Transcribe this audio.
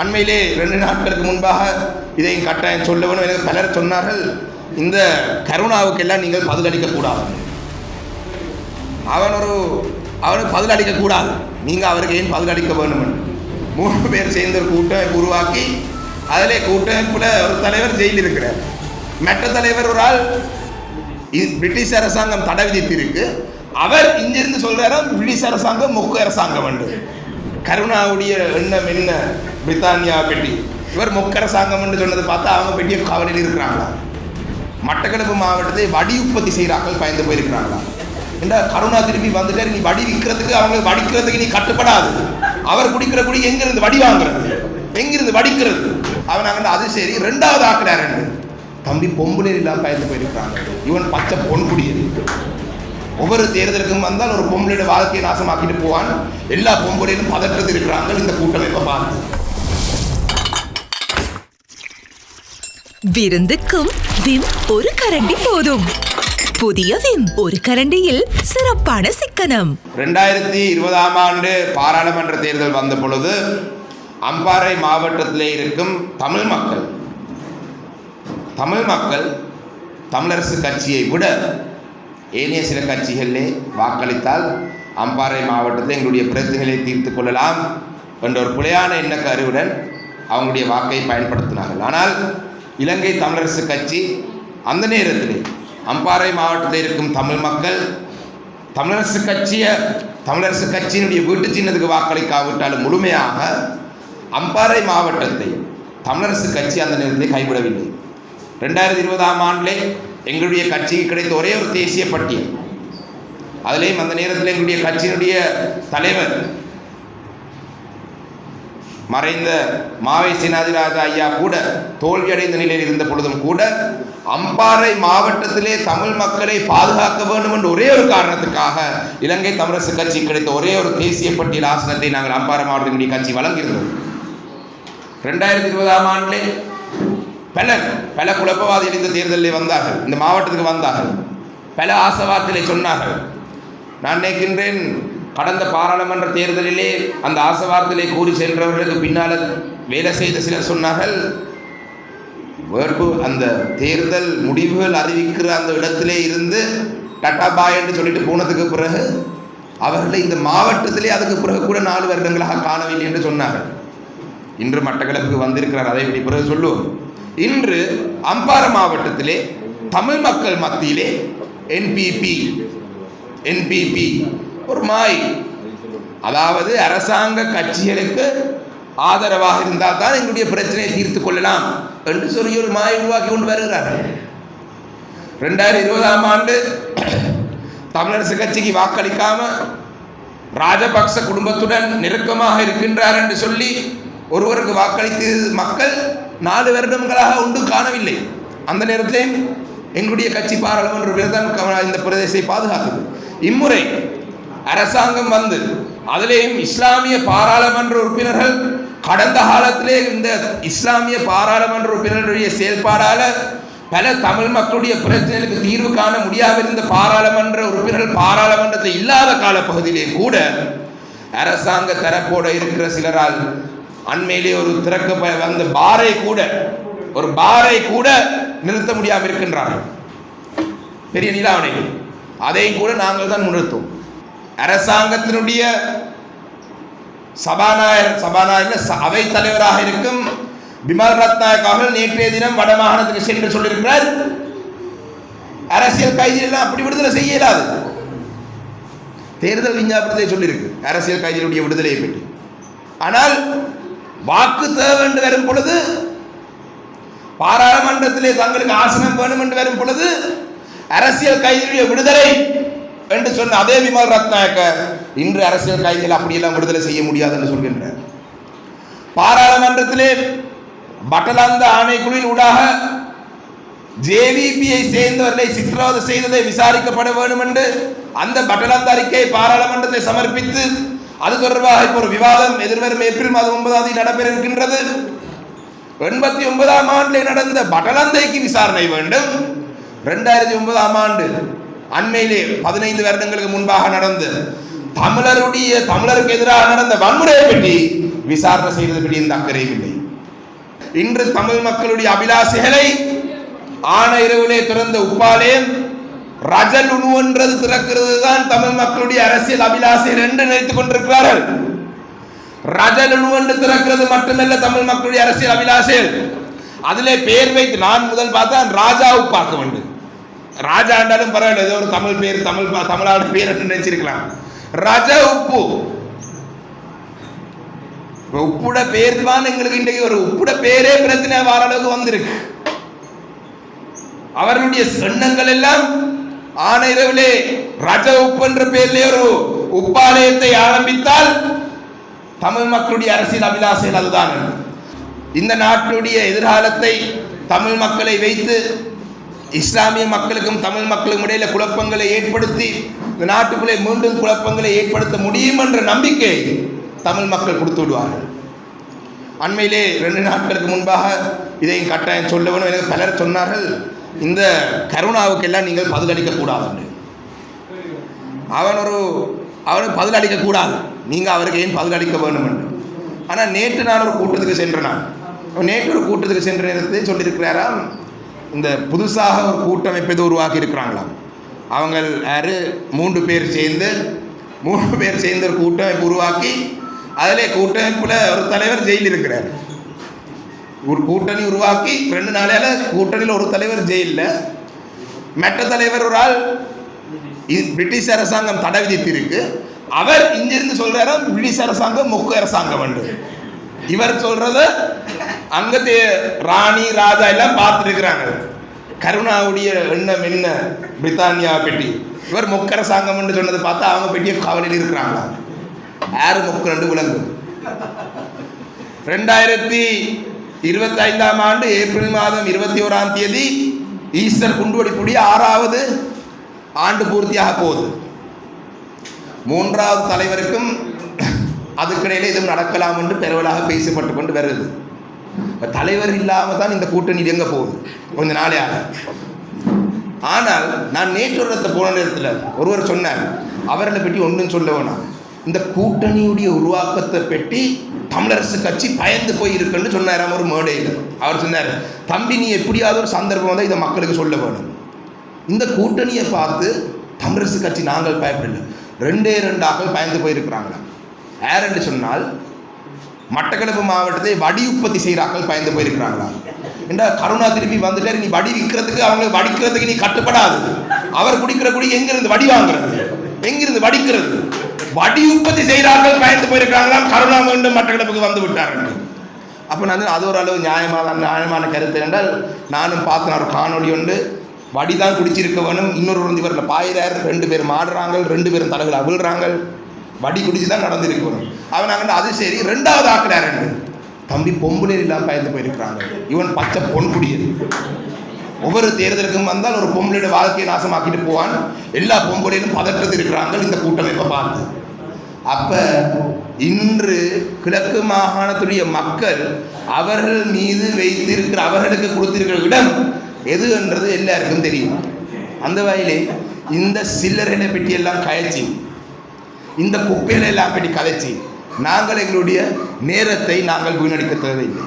அண்மையிலே ரெண்டு நாட்களுக்கு முன்பாக இதையும் கட்டாயம் சொல்ல வேணும் எனக்கு பலர் சொன்னார்கள். இந்த கருணாவுக்கெல்லாம் நீங்கள் பதிலளிக்க கூடாது அவன் ஒரு அவனுக்கு பதிலளிக்க கூடாது நீங்கள் அவருக்கு ஏன் பதிலளிக்க வேண்டும் மூணு பேர் சேர்ந்து ஒரு கூட்டமைப்பு உருவாக்கி அதிலே கூட்டமைப்பில் ஒரு தலைவர் ஜெயிலில் இருக்கிறார். மற்ற தலைவர் ஒரு ஆள் பிரிட்டிஷ் அரசாங்கம் தடை விதித்திருக்கு. அவர் இங்கிருந்து சொல்றாரு பிரிட்டிஷ் அரசாங்கம் மொக்கு அரசாங்கம் என்று. கருணாவுடைய எண்ணம் என்ன? பிரித்தானியா பெட்டி. இவர் மொக்கு சொன்னதை பார்த்தா அவங்க பெட்டிய காவலில் இருக்கிறாங்களா? மட்டக்களப்பு மாவட்டத்தை வடி உற்பத்தி செய்கிறாக்கள் பயந்து போயிருக்கிறாங்களா? என்ன கருணா திரும்பி வந்துட்டு நீ வடி விற்கிறதுக்கு அவங்க வடிக்கிறதுக்கு நீ கட்டுப்படாது. அவர் குடிக்கிற குடி எங்கிருந்து வடி வாங்குறது? எங்கிருந்து வடிக்கிறது? அவன் அங்கே அது சரி ரெண்டாவது ஆக்கிறார் தம்பி பொம்பளை இல்லாமல் பயந்து போயிருக்கிறாங்க. இவன் பச்சை பொன் குடியது ஒவ்வொரு தேர்தலுக்கும் வந்தால் ஒரு பொம்பளையோட வாழ்க்கையை நாசமாக்கிட்டு போவான். எல்லா பொம்பளையிலும் பதற்றத்தில் இருக்கிறாங்க இந்த கூட்டமைப்பை பார்த்து. விருந்துக்கும் விம் ஒரு கரண்டி போதும். புதிய விம் ஒரு கரண்டியில் சிறப்பான சிக்கனம். ரெண்டாயிரத்தி இருபதாம் ஆண்டு பாராளுமன்ற தேர்தல் வந்த பொழுது அம்பாறை மாவட்டத்திலே இருக்கும் தமிழ் மக்கள் தமிழ் மக்கள் தமிழரசு கட்சியை விட ஏனைய சில கட்சிகளிலே வாக்களித்தால் அம்பாறை மாவட்டத்தில் எங்களுடைய பிரச்சனைகளை தீர்த்து கொள்ளலாம் என்ற ஒரு பிழையான எண்ண கருவுடன் அவங்களுடைய வாக்கை பயன்படுத்தினார்கள். ஆனால் இலங்கை தமிழரசு கட்சி அந்த நேரத்தில் அம்பாறை மாவட்டத்தில் இருக்கும் தமிழ் மக்கள் தமிழரசு கட்சியை தமிழரசு கட்சியினுடைய வீட்டு சின்னத்துக்கு வாக்களிக்காவிட்டாலும் முழுமையாக அம்பாறை மாவட்டத்தை தமிழரசு கட்சி அந்த நேரத்தில் கைவிடவில்லை. ரெண்டாயிரத்தி இருபதாம் ஆண்டிலே எங்களுடைய கட்சிக்கு கிடைத்த ஒரே ஒரு தேசிய பட்டியல். அதிலேயும் அந்த நேரத்தில் எங்களுடைய கட்சியினுடைய தலைவர் மறைந்த மாவை சீனாதிராஜ ஐயா கூட தோல்வியடைந்த நிலையில் இருந்த பொழுதும் கூட அம்பாறை மாவட்டத்திலே தமிழ் மக்களை பாதுகாக்க வேண்டும் என்ற ஒரே ஒரு காரணத்துக்காக இலங்கை தமிழரசு கட்சி கிடைத்த ஒரே ஒரு தேசிய பட்டியல் ஆசனத்தை நாங்கள் அம்பாறை மாவட்டத்தினுடைய கட்சி வழங்கியிருந்தோம். ரெண்டாயிரத்தி இருபதாம் ஆண்டிலே பலர் பல குழப்பவாதிகள் இந்த தேர்தலில் வந்தார்கள் இந்த மாவட்டத்துக்கு வந்தார்கள். பல ஆசவார்த்தைகளை சொன்னார்கள். நான் நினைக்கின்றேன் கடந்த பாராளுமன்ற தேர்தலிலே அந்த ஆசவார்த்தையை கூறி சென்றவர்களுக்கு பின்னால் வேலை செய்த சிலர் சொன்னார்கள் வேட்பு அந்த தேர்தல் முடிவுகள் அறிவிக்கிற அந்த இடத்திலே இருந்து டட்டாபா பாய் என்று சொல்லிட்டு போனதுக்கு பிறகு அவர்களை இந்த மாவட்டத்திலே அதுக்கு பிறகு கூட நாலு வருடங்களாக காணவில்லை என்று சொன்னார்கள். இன்று மட்டக்களப்புக்கு வந்திருக்கிறார் அதை இப்படி பிறகு சொல்லுவோம். இன்று அம்பாறை மாவட்டத்திலே தமிழ் மக்கள் மத்தியிலே என்பிபி என்பிபி ஒரு மாய் அதாவது அரசாங்க கட்சிகளுக்கு ஆதரவாக இருந்தால் தான் எங்களுடைய பிரச்சனையை தீர்த்து கொள்ளலாம் என்று சொல்லி ஒரு மாய் உருவாக்கி கொண்டு வருகிறார். ரெண்டாயிரத்தி இருபதாம் ஆண்டு தமிழரசு கட்சிக்கு வாக்களிக்காம ராஜபக்ச குடும்பத்துடன் நெருக்கமாக இருக்கின்றார் என்று சொல்லி ஒருவருக்கு வாக்களித்து மக்கள் நாலு வருடங்களாக ஒன்றும் காணவில்லை. அந்த நேரத்திலே எங்களுடைய கட்சி பாராளுமன்ற உறுப்பினர் இந்த பிரதேசத்தை பாதுகாக்குது இம்முறை அரசாங்கம் வந்து அதிலேயும் இஸ்லாமிய பாராளுமன்ற உறுப்பினர்கள் கடந்த காலத்திலே இந்த இஸ்லாமிய பாராளுமன்ற உறுப்பினர்களுடைய செயல்பாடால பல தமிழ் மக்களுடைய பிரச்சனைகளுக்கு தீர்வு காண முடியாதிருந்த பாராளுமன்ற உறுப்பினர்கள் பாராளுமன்றத்தில் இல்லாத காலப்பகுதியிலே கூட அரசாங்க தரப்போட இருக்கிற சிலரால் அண்மையிலே ஒரு திறக்க வந்த பாரை கூட ஒரு பாரை கூட நிறுத்த முடியாமல் இருக்கின்றார்கள். பெரிய நிலாவணை அதையும் கூட நாங்கள் தான் நிறுத்தும் அரசாங்கத்தினுடைய சபாநாயகர் சபாநாயகர் அவை தலைவராக இருக்கும் பிமல் ரத்நாயக் அவர்கள் நேற்றைய தினம் வடமாகாணத்துக்கு சென்று சொல்லியிருக்கிறார். அரசியல் கைதிகள் அப்படி விடுதலை செய்ய இயலாது தேர்தல் விஞ்ஞாபனத்தை சொல்லியிருக்கு அரசியல் கைதிகளுடைய விடுதலையை பற்றி. ஆனால் வாக்கு தேவை என்று வரும் பொழுது பாராளுமன்றத்திலே தங்களுக்கு ஆசனம் வேணும் என்று வரும் பொழுது அரசியல் கைதிகளுடைய விடுதலை என்று சொன்ன அதே விமல் ரத்நாயக்க இன்று அரசியல் கைதிகள் அப்படியெல்லாம் விடுதலை செய்ய முடியாது என்று சொல்கின்றார். பாராளுமன்றத்திலே பட்டலாந்த ஆணைக்குழுவின் ஊடாக ஜேவிபியை சேர்ந்தவர்களை சித்திரவதை செய்ததை விசாரிக்கப்பட வேண்டும் என்று அந்த பட்டலாந்த அறிக்கையை பாராளுமன்றத்தில் சமர்ப்பித்து அது தொடர்பாக இப்போ ஒரு விவாதம் எதிர்வரும் ஏப்ரல் மாதம் ஒன்பதாம் தேதி நடைபெற இருக்கின்றது எண்பத்தி ஒன்பதாம் ஆண்டில் நடந்த பட்டலந்தைக்கு விசாரணை வேண்டும். ரெண்டாயிரத்தி ஒன்பதாம் ஆண்டு அண்மையிலே பதினைந்து வருடங்களுக்கு முன்பாக நடந்த தமிழருடைய தமிழருக்கு எதிராக நடந்த வன்முறையை பற்றி விசாரணை செய்வது பற்றி எந்த அக்கறையும் இல்லை. இன்று தமிழ் மக்களுடைய அபிலாசைகளை ஆன இரவிலே திறந்த உப்பாலேயும் ரஜல் உணவுன்றது திறக்கிறது தான் தமிழ் மக்களுடைய அரசியல் அபிலாசைகள் என்று நினைத்துக் கொண்டிருக்கிறார்கள். ரஜல் உணுவென்று திறக்கிறது மட்டுமல்ல தமிழ் மக்களுடைய அரசியல் அபிலாசைகள். அதிலே பேர் வைத்து நான் முதல் பார்த்தா ராஜாவு பார்க்க வேண்டும். ராஜா பரவாயில்ல. ஏதோ ஒரு தமிழ் பேர் தமிழ் பா- தமிழ்நாடு பேர் என்று நினைச்சிருக்கலாம். ரஜ உப்பு. உப்புட பேர் தான் எங்களுக்கு இன்றைக்கு ஒரு உப்புட பேரே பிரச்சனை வர அளவுக்கு வந்திருக்கு. அவர்களுடைய எண்ணங்கள் எல்லாம் ஆன ரஜ உப்பு என்ற பேரிலே ஒரு உப்பாலயத்தை ஆரம்பித்தால் தமிழ் மக்களுடைய அரசியல் அபிலாசைகள் அதுதான். இந்த நாட்டுடைய எதிர்காலத்தை தமிழ் மக்களை வைத்து இஸ்லாமிய மக்களுக்கும் தமிழ் மக்களுக்கும் இடையில குழப்பங்களை ஏற்படுத்தி இந்த நாட்டுக்குள்ளே மீண்டும் குழப்பங்களை ஏற்படுத்த முடியும் என்ற நம்பிக்கை தமிழ் மக்கள் கொடுத்து விடுவார்கள். அண்மையிலே ரெண்டு நாட்களுக்கு முன்பாக இதையும் கட்டாயம் சொல்ல வேணும். எனக்கு பலர் சொன்னார்கள் இந்த கருணாவுக்கெல்லாம் நீங்கள் பதிலளிக்க கூடாது என்று. அவன் ஒரு அவனுக்கு பதிலளிக்க கூடாது. நீங்கள் அவருக்கு ஏன் பதிலளிக்க வேண்டும் என்று. ஆனால் நேற்று நான் ஒரு கூட்டத்துக்கு சென்றேன் நான். நேற்று ஒரு கூட்டத்துக்கு சென்ற நேரத்தை சொல்லியிருக்கிறாராம். இந்த புதுசாக ஒரு கூட்டமைப்பு எதுவும் உருவாக்கி இருக்கிறாங்களாம் அவங்க யார்? மூன்று பேர் சேர்ந்து மூன்று பேர் சேர்ந்து ஒரு கூட்டமைப்பு உருவாக்கி அதிலே கூட்டமைப்பில் ஒரு தலைவர் ஜெயில் இருக்கிறார் ஒரு கூட்டணி உருவாக்கி ரெண்டு நாளையில் கூட்டணியில் ஒரு தலைவர் ஜெயிலில். மற்ற தலைவர் ஒரு ஆள் இது பிரிட்டிஷ் அரசாங்கம் தடை விதித்திருக்கு. அவர் இங்கிருந்து சொல்றாரு பிரிட்டிஷ் அரசாங்கம் மொக்கு அரசாங்கம் என்று. இவர் சொல்றத அங்கத்தைய ராணி ராஜா எல்லாம் பார்த்துருக்கிறாங்க. கருணாவுடைய எண்ணம் என்ன? பிரித்தானியா பெட்டி. இவர் மொக்கர சாங்கம்னு சொன்னதை பார்த்தா அவங்க பெட்டியை கவலையில் இருக்கிறாங்களா? யாரு மொக்கு ரெண்டு விலங்கு ரெண்டாயிரத்தி இருபத்தி ஐந்தாம் ஆண்டு ஏப்ரல் மாதம் இருபத்தி ஓராம் தேதி ஈஸ்டர் குண்டுவெடிப்புடைய ஆறாவது ஆண்டு பூர்த்தியாக போகுது. மூன்றாவது தலைவருக்கும் அதுக்கிடையில எதுவும் நடக்கலாம் என்று பரவலாக பேசப்பட்டு கொண்டு வருது தலைவர் இல்லாமல் தான் இந்த கூட்டணி எங்க போகுது. கொஞ்ச நாளையாக ஆனால் நான் நேற்று இடத்த இடத்துல போன நேரத்தில் ஒருவர் சொன்னார். அவர்களை பற்றி ஒன்றும் சொல்ல வேணாம். இந்த கூட்டணியுடைய உருவாக்கத்தை பற்றி தமிழரசு கட்சி பயந்து போய் இருக்குன்னு சொன்னாராம் ஒரு மேடையில். அவர் சொன்னார் தம்பி நீ எப்படியாவது ஒரு சந்தர்ப்பம் வந்தால் இதை மக்களுக்கு சொல்ல வேணும். இந்த கூட்டணியை பார்த்து தமிழரசு கட்சி நாங்கள் பயப்படல. ரெண்டே ரெண்டு ஆக்கள் பயந்து போயிருக்கிறாங்களா யார் என்று சொன்னால் மட்டக்களப்பு மாவட்டத்தை வடி உற்பத்தி செய்கிறாக்கள் பயந்து போயிருக்கிறாங்களா? ஏண்டா கருணா திருப்பி வந்துட்டார் நீ வடி விற்கிறதுக்கு அவங்க வடிக்கிறதுக்கு நீ கட்டுப்படாது. அவர் குடிக்கிற குடி எங்கிருந்து வடி வாங்குறது? எங்கிருந்து வடிக்கிறது? வடி உற்பத்தி செய்கிறார்கள் பயந்து போயிருக்கிறாங்களாம் கருணா மீண்டும் மட்டக்களப்புக்கு வந்து விட்டார்கள் அப்போ நான் அது ஒரு அளவு நியாயமான நியாயமான கருத்து என்றால் நானும் பார்த்தேன் ஒரு காணொளி உண்டு. வடி தான் குடிச்சிருக்க வேணும் இன்னொரு இவரில் பாயிறார் ரெண்டு பேரும் ஆடுறாங்க ரெண்டு பேரும் தலைகள் அவிழ்றாங்க. வடி குடிச்சு தான் நடந்திருக்கு வேணும் அவன் அங்கே அது சரி ரெண்டாவது ஆக்கிறார் என்று தம்பி பொம்புலே இல்லாமல் பயந்து போயிருக்கிறாங்க இவன் பச்சை பொன்குடியது ஒவ்வொரு தேர்தலுக்கும் வந்தால் ஒரு பொம்பளையோட வாழ்க்கையை நாசமாக்கிட்டு போவான். எல்லா பொம்பளையிலும் பதற்றத்தில் இருக்கிறாங்க. இந்த கூட்டமைப்பை பார்த்து. அப்போ இன்று கிழக்கு மாகாணத்துடைய மக்கள் அவர்கள் மீது வைத்திருக்கிற அவர்களுக்கு கொடுத்திருக்கிற இடம் எது என்றது எல்லாருக்கும் தெரியும். அந்த வகையிலே இந்த சில்லறைகளை பற்றி எல்லாம் கயச்சி இந்த குப்பையில எல்லாம் அப்படி கதைச்சி நாங்கள் எங்களுடைய நேரத்தை நாங்கள் வீணடிக்க தேவையில்லை